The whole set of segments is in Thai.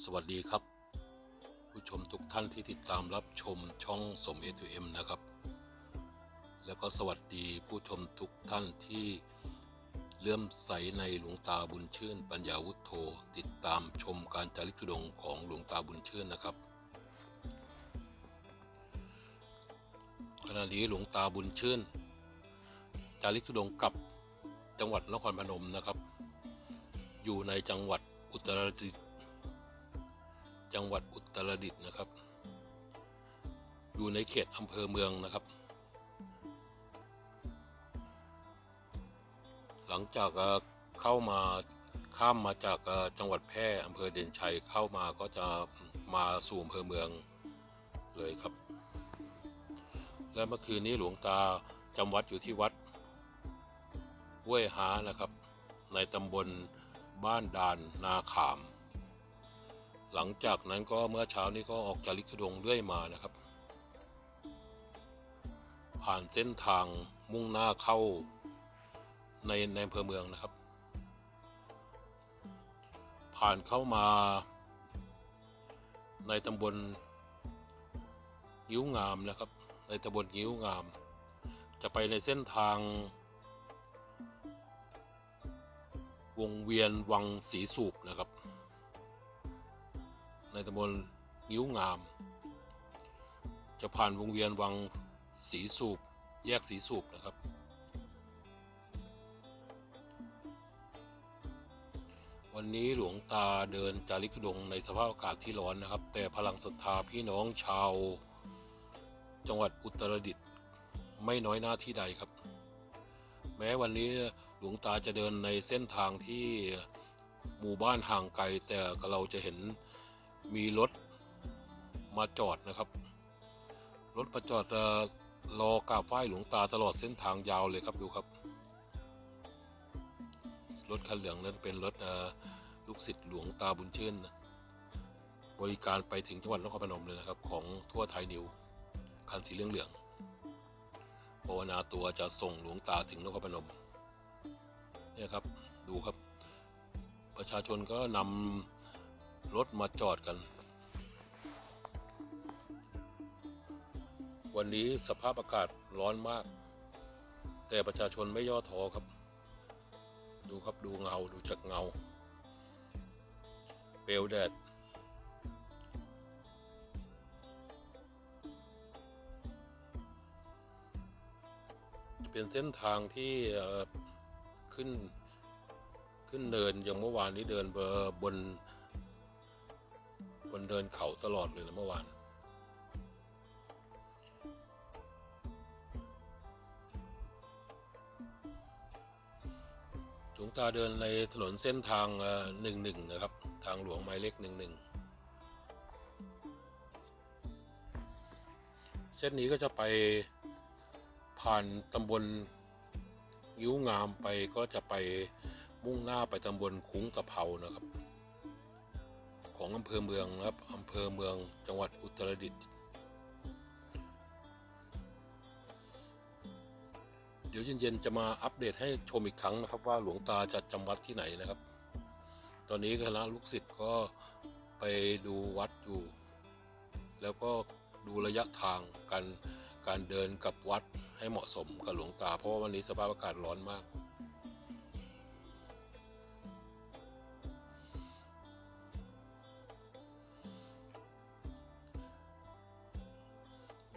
สวัสดีครับ ผู้ชมทุกท่านที่ติดตามรับชมช่องสม A2M นะครับ แล้วก็สวัสดีผู้ชมทุกท่านที่เลื่อมใสในหลวงตาบุญชื่น ปัญญาวุฒโธติดตามชมการจาริกธุดงของหลวงตาบุญชื่นนะครับขณะนี้หลวงตาบุญชื่น จาริกธุดงกับจังหวัดนครพนมนะครับ อยู่ในจังหวัดอุตรดิตถ์ จังหวัดอุตรดิตถ์นะครับ อยู่ในเขตอำเภอเมืองนะครับ หลังจากเข้ามาข้ามมาจากจังหวัดแพร่อำเภอเด่นชัยเข้ามาก็จะมาสู่อำเภอเมืองเลยครับ และเมื่อคืนนี้หลวงตาจำวัดอยู่ที่วัดห้วยหานะครับ ในตำบลบ้านดานนาขาม หลังจากนั้นก็เมื่อเช้านี้ก็ออกจากลิขดงเรื่อยมานะครับ ผ่านเส้นทางมุ่งหน้าเข้าในในอำเภอเมืองนะครับ ผ่านเข้ามา ในตำบลงิ้วงามนะครับ ในตำบลงิ้วงาม จะไปในเส้นทาง วงเวียนวังสีสูบนะครับ ในตำบลงิ้วงาม จะผ่านวงเวียนวังสีสูบ แยกสีสูบนะครับ วันนี้หลวงตาเดินจาริกดงในสภาพอากาศที่ร้อนนะครับ แต่พลังศรัทธาพี่น้องชาว จังหวัดอุตรดิตถ์ไม่น้อยหน้าที่ใดครับ แม้วันนี้หลวงตาจะเดินในเส้นทางที่หมู่บ้านห่างไกลแต่เราจะเห็น มีรถมาจอดนะครับ รถมาจอดรอกราบไหว้หลวงตาตลอดเส้นทางยาวเลยครับดูครับ รถคันเหลืองนั้นเป็นรถลูกศิษย์หลวงตาบุญชื่น บริการไปถึงจังหวัดนครพนมเลยนะครับ ของทั่วไทยนิวคันสีเหลืองเหลืองภาวนาตัวจะส่งหลวงตาถึงนครพนมเนี่ยครับดูครับ ประชาชนก็นำ รถมาจอดกัน วันนี้สภาพอากาศร้อนมาก แต่ประชาชนไม่ย่อท้อครับ ดูครับดูเงาดูจากเงา เปลวแดดเป็นเส้นทางที่ขึ้นขึ้นเนินอย่างเมื่อวานนี้เดินบน บนเดินเขาตลอดเลยนะเมื่อวานหลวงตาเดินในถนนเส้นทางหนึ่งหนึ่งนะครับ ทางหลวงหมายเลขหนึ่งหนึ่งเส้นนี้ก็จะไปผ่านตำบลยิ้วงามไปก็จะไปมุ่งหน้าไปตำบลคุ้งตะเภานะครับ ของอำเภอเมืองนะครับอำเภอเมืองจังหวัดอุตรดิตถ์เดี๋ยวเย็นๆจะมาอัปเดตให้ชมอีกครั้งนะครับ ว่าหลวงตาจะจำวัดที่ไหนนะครับ ตอนนี้คณะลูกศิษย์ก็ไปดูวัดอยู่ แล้วก็ดูระยะทางการการเดินกับวัดให้เหมาะสมกับหลวงตา เพราะว่าวันนี้สภาพอากาศร้อนมาก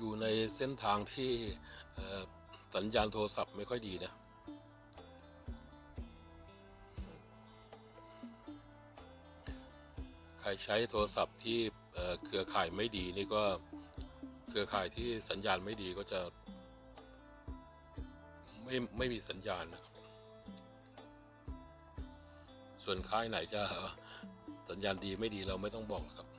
อยู่ในเส้นทางที่สัญญาณโทรศัพท์ไม่ค่อยดีนะใครใช้โทรศัพท์ที่เครือข่ายไม่ดีนี่ก็เครือข่ายที่สัญญาณไม่ดีก็จะ ไม่ไม่มีสัญญาณนะครับ ส่วนค่ายไหนจะสัญญาณดีไม่ดีเราไม่ต้องบอกหรอกครับ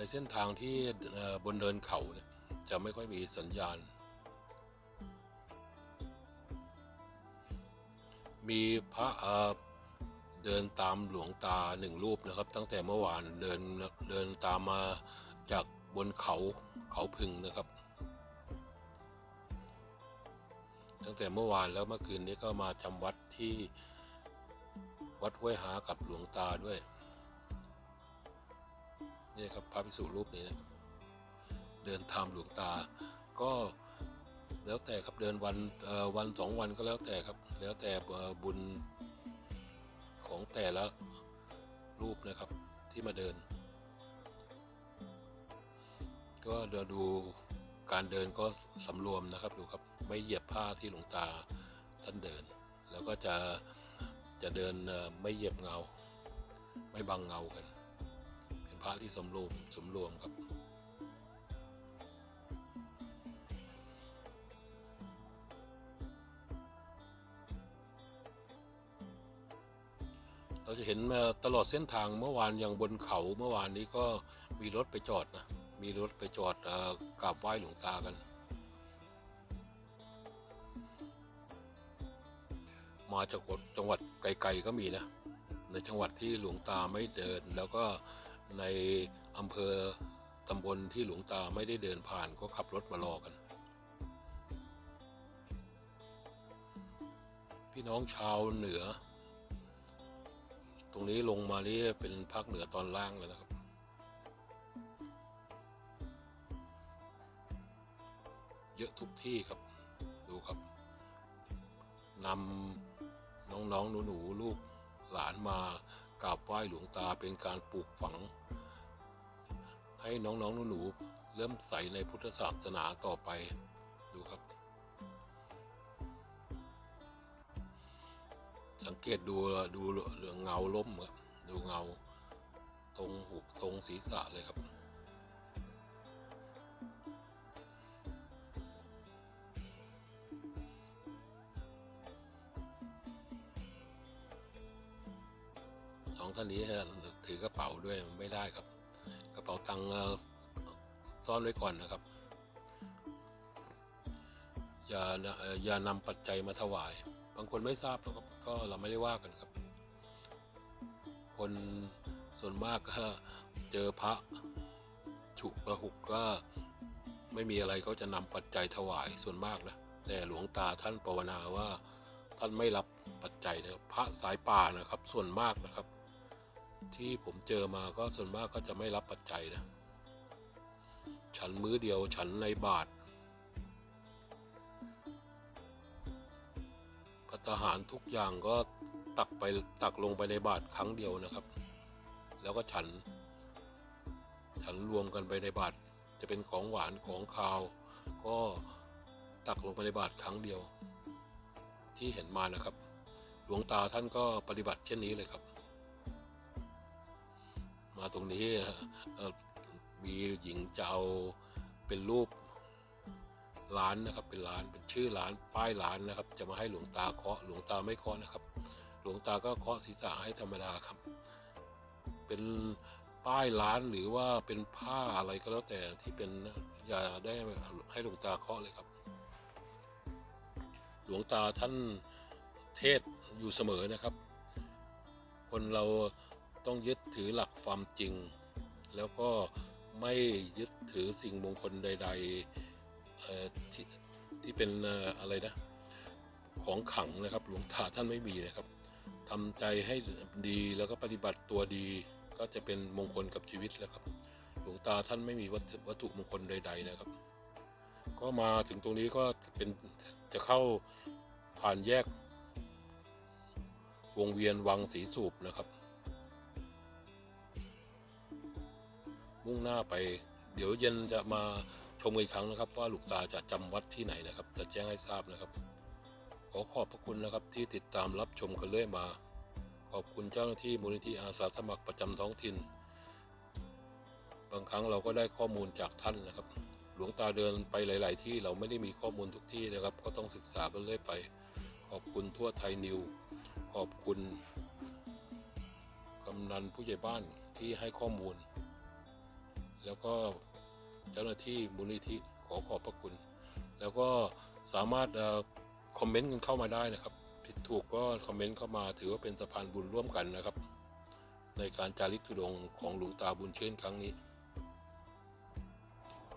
ในเส้นทางที่บนเดินเขาเนี่ยจะไม่ค่อยมีสัญญาณ มีพระเอ่อเดินตามหลวงตาหนึ่งรูปนะครับ ตั้งแต่เมื่อวานเดินเดินตามมาจากบนเขาเขาพึงนะครับ ตั้งแต่เมื่อวานแล้วเมื่อคืนนี้ก็มาจำวัดที่วัดห้วยหากับหลวงตาด้วย นี่ครับพระภิกษุรูปนี้นะเดินตามหลวงตา ก็แล้วแต่ครับเดินวันวันสองวันก็แล้วแต่ครับ แล้วแต่บุญของแต่ละรูปนะครับที่มาเดิน ก็เดี๋ยวดูการเดินก็สำรวมนะครับดูครับไม่เหยียบผ้าที่หลวงตาท่านเดิน แล้วก็จะจะเดินไม่เหยียบเงา ไม่บังเงากัน พระที่สมรวมสมรวมครับ เราจะเห็นตลอดเส้นทางเมื่อวานอย่างบนเขาเมื่อวานนี้ก็มีรถไปจอดนะ มีรถไปจอดอกราบไหว้หลวงตากัน มาจากจังหวัดไกลๆก็มีนะในจังหวัดที่หลวงตาไม่เดินแล้วก็ ในอำเภอตำบลที่หลวงตาไม่ได้เดินผ่านก็ขับรถมารอกัน พี่น้องชาวเหนือ ตรงนี้ลงมานี่เป็นภาคเหนือตอนล่างเลยนะครับ เยอะทุกที่ครับ ดูครับนำน้องๆหนูๆลูกหลานมา กราบไหว้หลวงตาเป็นการปลูกฝัง ให้น้องๆหนูๆเริ่มใส่ในพุทธศาสนาต่อไปดูครับ สังเกตดูดูเงเงาล้มครับดูเงาตรงหูตรงศีรษะเลยครับ สองท่านนี้ถือกระเป๋าด้วยไม่ได้ครับ กระเป๋าตังค์ซ่อนไว้ก่อนนะครับ อย่าอย่านำปัจจัยมาถวาย บางคนไม่ทราบหรอกครับก็เราไม่ได้ว่ากันครับ คนส่วนมากก็เจอพระฉุกระหุกก็ไม่มีอะไรก็จะนำปัจจัยถวายส่วนมากนะแต่หลวงตาท่านภาวนาว่าท่านไม่รับปัจจัยนะครับพระสายป่านะครับส่วนมากนะครับ ที่ผมเจอมาก็ส่วนมากก็จะไม่รับปัจจัยนะ ฉันมื้อเดียวฉันในบาทพัตตาหารทุกอย่างก็ตักไปตักลงไปในบาทครั้งเดียวนะครับ แล้วก็ฉัน ฉันรวมกันไปในบาทจะเป็นของหวานของคาว ก็ตักลงไปในบาทครั้งเดียว ที่เห็นมานะครับ หลวงตาท่านก็ปฏิบัติเช่นนี้เลยครับ มาตรงนี้มีหญิงจะเอาเป็นรูปร้านนะครับเป็นร้านเป็นชื่อร้านป้ายร้านนะครับ จะมาให้หลวงตาเคาะหลวงตาไม่เคาะนะครับ หลวงตาก็เคาะศีรษะให้ธรรมดาครับ เป็นป้ายร้านหรือว่าเป็นผ้าอะไรก็แล้วแต่ที่เป็นอย่าได้ให้หลวงตาเคาะเลยครับ หลวงตาท่านเทศอยู่เสมอนะครับ คนเรา ต้องยึดถือหลักความจริง แล้วก็ไม่ยึดถือสิ่งมงคลใดๆที่ที่เป็นอะไรนะของขังนะครับ หลวงตาท่านไม่มีนะครับทำใจให้ดีแล้วก็ปฏิบัติตัวดี ก็จะเป็นมงคลกับชีวิตแล้วครับ หลวงตาท่านไม่มีวัตถุวัตถุมงคลใด ๆนะครับ ก็มาถึงตรงนี้ก็เป็นจะเข้าผ่านแยกวงเวียนวังสีสูบนะครับ มุ่งหน้าไป เดี๋ยวเย็นจะมาชมกันอีกครั้งนะครับ ว่าหลูกตาจะจำวัดที่ไหนนะครับ จะแจ้งให้ทราบนะครับ ขอขอบพระคุณนะครับที่ติดตามรับชมกันเรื่อยมา ขอบคุณเจ้าหน้าที่มูลนิธิอาสาสมัครประจำท้องถิ่น บางครั้งเราก็ได้ข้อมูลจากท่านนะครับ หลวงตาเดินไปหลาย ๆ ที่เราไม่ได้มีข้อมูลทุกที่นะครับ ก็ต้องศึกษากันเรื่อยไป ขอบคุณทั่วไทยนิว ขอบคุณกำนันผู้ใหญ่บ้านที่ให้ข้อมูล แล้วก็เจ้าหน้าที่มูลนิธิขอขอบพระคุณ แล้วก็สามารถอคอมเมนต์กันเข้ามาได้นะครับ ผิดถูกก็คอมเมนต์เข้ามาถือว่าเป็นสะพานบุญร่วมกันนะครับ ในการจาริกธุดงของหลวงตาบุญเชื่นครั้งนี้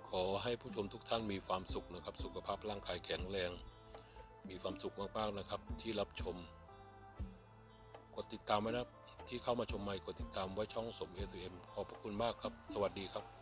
ขอให้ผู้ชมทุกท่านมีความสุขนะครับ สุขภาพร่างกายแข็งแรง มีความสุขมากๆนะครับ ที่รับชม กดติดตามไว้นะที่เข้ามาชมใหม่กดติดตามไว้ช่องสมเอสเอ็มขอบพระคุณมากครับ สวัสดีครับ